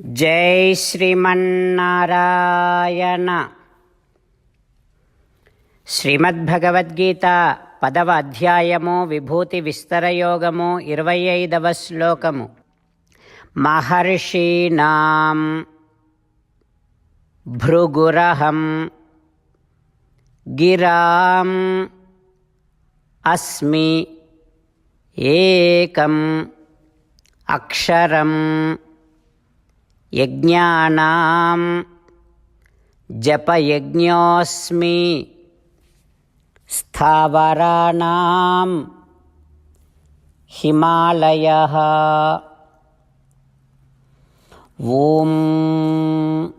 జై శ్రీమన్నారాయణ. శ్రీమద్భగవద్గీత పదవ అధ్యాయము విభూతి విస్తరయోగము ఇరవై ఐదవ శ్లోకము. మహర్షీనాం భృగురహం గిరాం అస్మి ఏకం అక్షరం యజ్ఞానాం జపయజ్ఞోస్మి స్థావరాణం హిమాలయ. ఓం.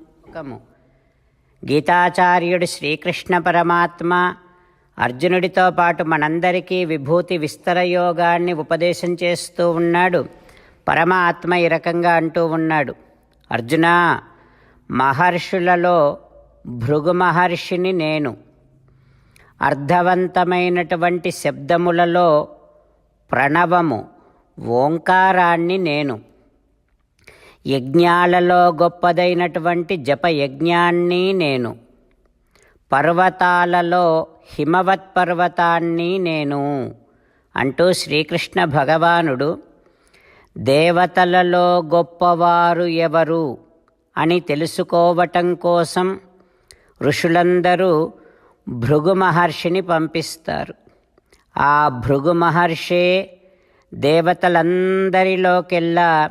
గీతాచార్యుడు శ్రీకృష్ణ పరమాత్మ అర్జునుడితో పాటు మనందరికీ విభూతి విస్తర యోగాన్ని ఉపదేశం చేస్తూ ఉన్నాడు. పరమాత్మ ఈ రకంగా అంటూ ఉన్నాడు. అర్జున మహర్షులలో భృగు మహర్షిని నేను. అర్థవంతమైనటువంటి శబ్దములలో ప్రణవము ఓంకారాన్ని నేను. యజ్ఞాలలో గొప్పదైనటువంటి జప యజ్ఞాన్ని నేను. పర్వతాలలో హిమవత్ పర్వతాన్ని నేను అంటూ శ్రీకృష్ణ భగవానుడు దేవతలలో గొప్పవారు ఎవరు అని తెలుసుకోవటం కోసం ఋషులందరూ భృగు మహర్షిని పంపిస్తారు. ఆ భృగు మహర్షే దేవతలందరిలోకెల్లా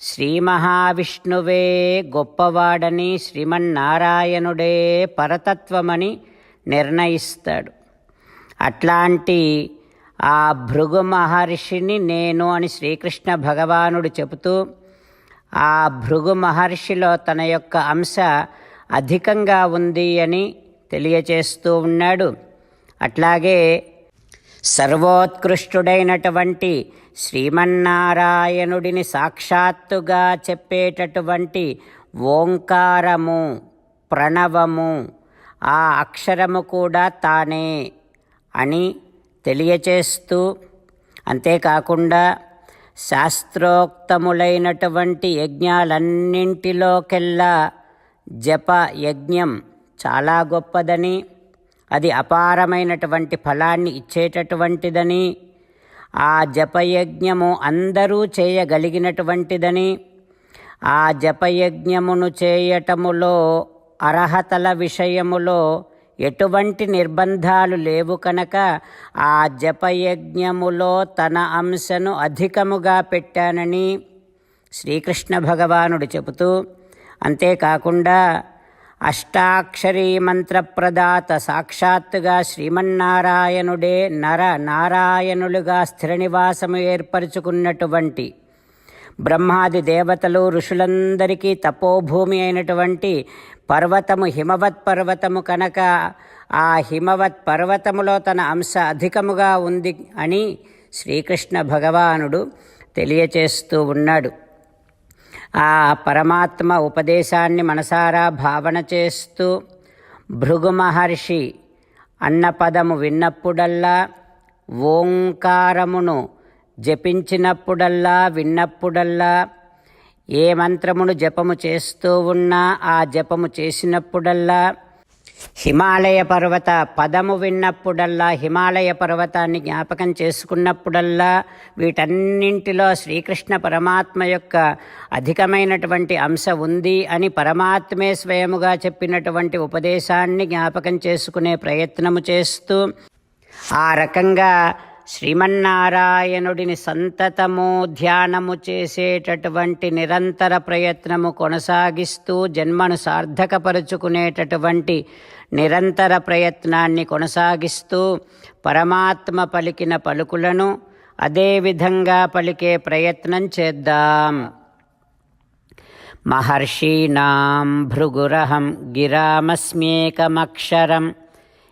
శ్రీ మహావిష్ణువే గొప్పవాడని శ్రీమన్నారాయణుడే పరతత్వమని నిర్ణయిస్తాడు. అట్లాంటి ఆ భృగు మహర్షిని నేను అని శ్రీకృష్ణ భగవానుడు చెబుతూ ఆ భృగు మహర్షిలో తన యొక్క అంశ అధికంగా ఉంది అని తెలియచేస్తూ ఉన్నాడు. అట్లాగే సర్వోత్కృష్టుడైనటువంటి శ్రీమన్నారాయణుడిని సాక్షాత్తుగా చెప్పేటటువంటి ఓంకారము ప్రణవము ఆ అక్షరము కూడా తానే అని తెలియచేస్తూ అంతేకాకుండా శాస్త్రోక్తములైనటువంటి యజ్ఞాలన్నింటిలోకెల్లా జప యజ్ఞం చాలా గొప్పదని అది అపారమైనటువంటి ఫలాన్ని ఇచ్చేటటువంటిదని ఆ జపయజ్ఞము అందరూ చేయగలిగినటువంటిదని ఆ జపయజ్ఞమును చేయటములో అర్హతల విషయములో ఎటువంటి నిర్బంధాలు లేవు కనుక ఆ జపయజ్ఞములో తన అంశను అధికముగా పెట్టానని శ్రీకృష్ణ భగవానుడు చెబుతూ అంతేకాకుండా అష్టాక్షరీ మంత్రప్రదాత సాక్షాత్తుగా శ్రీమన్నారాయణుడే నర నారాయణులుగా స్థిర నివాసము ఏర్పరచుకున్నటువంటి బ్రహ్మాది దేవతలు ఋషులందరికీ తపోభూమి అయినటువంటి పర్వతము హిమవత్ పర్వతము కనుక ఆ హిమవత్ పర్వతములో తన అంశ అధికముగా ఉంది అని శ్రీకృష్ణ భగవానుడు తెలియచేస్తూ ఉన్నాడు. ఆ పరమాత్మ ఉపదేశాన్ని మనసారా భావన చేస్తూ భృగు మహర్షి అన్న పదము విన్నప్పుడల్లా ఓంకారమును జపించినప్పుడల్లా విన్నప్పుడల్లా ఏ మంత్రమును జపము చేస్తూ ఉన్నా ఆ జపము చేసినప్పుడల్లా హిమాలయ పర్వత పదము విన్నప్పుడల్లా హిమాలయ పర్వతాన్ని జ్ఞాపకం చేసుకున్నప్పుడల్లా వీటన్నింటిలో శ్రీకృష్ణ పరమాత్మ యొక్క అధికమైనటువంటి అంశ ఉంది అని పరమాత్మే స్వయముగా చెప్పినటువంటి ఉపదేశాన్ని జ్ఞాపకం చేసుకునే ప్రయత్నము చేస్తూ ఆ రకంగా శ్రీమన్నారాయణుడిని సంతతము ధ్యానము చేసేటటువంటి నిరంతర ప్రయత్నము కొనసాగిస్తూ జన్మను సార్థకపరుచుకునేటటువంటి నిరంతర ప్రయత్నాన్ని కొనసాగిస్తూ పరమాత్మ పలికిన పలుకులను అదేవిధంగా పలికే ప్రయత్నం చేద్దాం. మహర్షీణాం భృగురహం గిరామస్మ్యేకమక్షరం